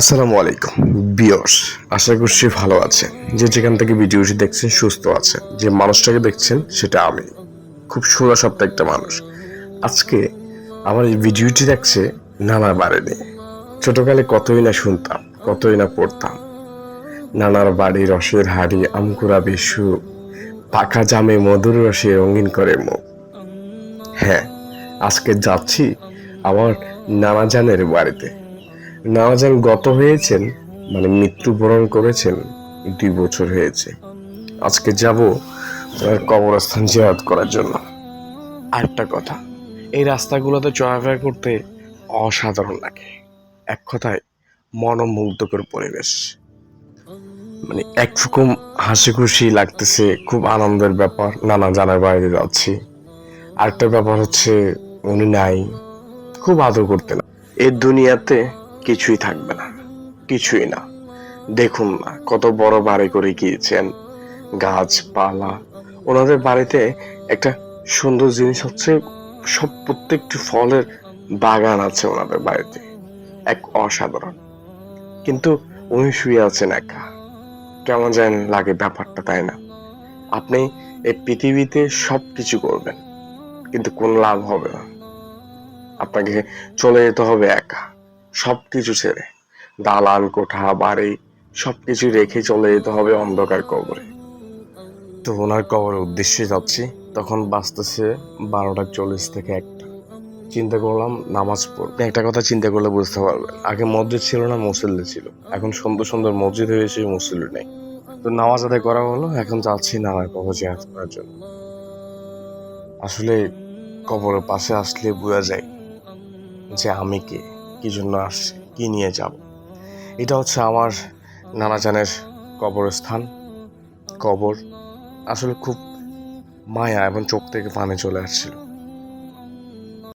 আসসালামু আলাইকুম বিয়স আশা করছি ভালো আছেন। যে যেখান থেকে ভিডিওটি দেখছেন, সুস্থ আছেন। যে মানুষটাকে দেখছেন, সেটা আমি। খুব সোজা সপ্তাহ একটা মানুষ। আজকে আমার এই ভিডিওটি দেখছে নানার বাড়ি নিয়ে ছোটকালে কতই না শুনতাম, কতই না পড়তাম। নানার বাড়ি রসের হাড়ি আমকুরা বেশু পাকা জামে মধুর রসে রঙিন করে মুখ। হ্যাঁ আজকে যাচ্ছি আমার নানা জানের বাড়িতে। নানাজান গত হয়েছেন মানে মৃত্যুবরণ করেছেন, দুই বছর হয়েছে। আজকে যাব ওনার কবরস্থান জিয়ারত করার জন্য। আরেকটা কথা, এই রাস্তাগুলোতে চলাফেরা করতে অসাধারণ লাগে। এক কথায়, মনোমুগ্ধকর পরিবেশ। মানে একরকম হাসি খুশি লাগতেছে, খুব আনন্দের ব্যাপার, নানা জানার বাইরে যাচ্ছি। আরেকটা ব্যাপার হচ্ছে, উনি নাই, খুব আদর করতেন। এই দুনিয়াতে কিছুই থাকবে না। কিছুই না। দেখুন না, কত বড় বাড়ি করে গিয়েছেন। গাছপালা, ওনাদের বাড়িতে একটা সুন্দর জিনিস হচ্ছে, সব প্রত্যেকটি ফলের বাগান আছে ওনাদের বাড়িতে। এক অসাধারণ। কিন্তু উনি শুয়ে আছেন একা। কেমন যেন লাগে ব্যাপারটা, তাই না? আপনি এই পৃথিবীতে সব কিছু করবেন, কিন্তু কোনো লাভ হবে না। আপনাকে চলে যেতে হবে একা। সবকিছু ছেড়ে। দালান কোঠা, বাড়ি, সবকিছু রেখে চলে যেতে হবে অন্ধকার কবরে। তো ওনার কবরের উদ্দেশ্যে যাচ্ছি। তখন বাঁচতেছে বারোটা চল্লিশ থেকে একটা। চিন্তা করলাম নামাজ পড়ব। একটা কথা চিন্তা করলে বুঝতে পারবেন, আগে মসজিদ ছিল না মুসল্লি ছিল। এখন সুন্দর সুন্দর মসজিদ হয়েছে মুসল্লি নেই। তো নামাজ আদায় করা হলো, এখন যাচ্ছি নানার কবর জিয়ারত করার জন্য। আসলে কবরের পাশে আসলে বোঝা যায় যে আমি কে। কি জন্য আসছি কী নিয়ে যাব? এটা হচ্ছে আমার নানাজানের কবরস্থান। কবর আসলে খুব মায়া এবং চোখ থেকে পানি চলে আসছিল।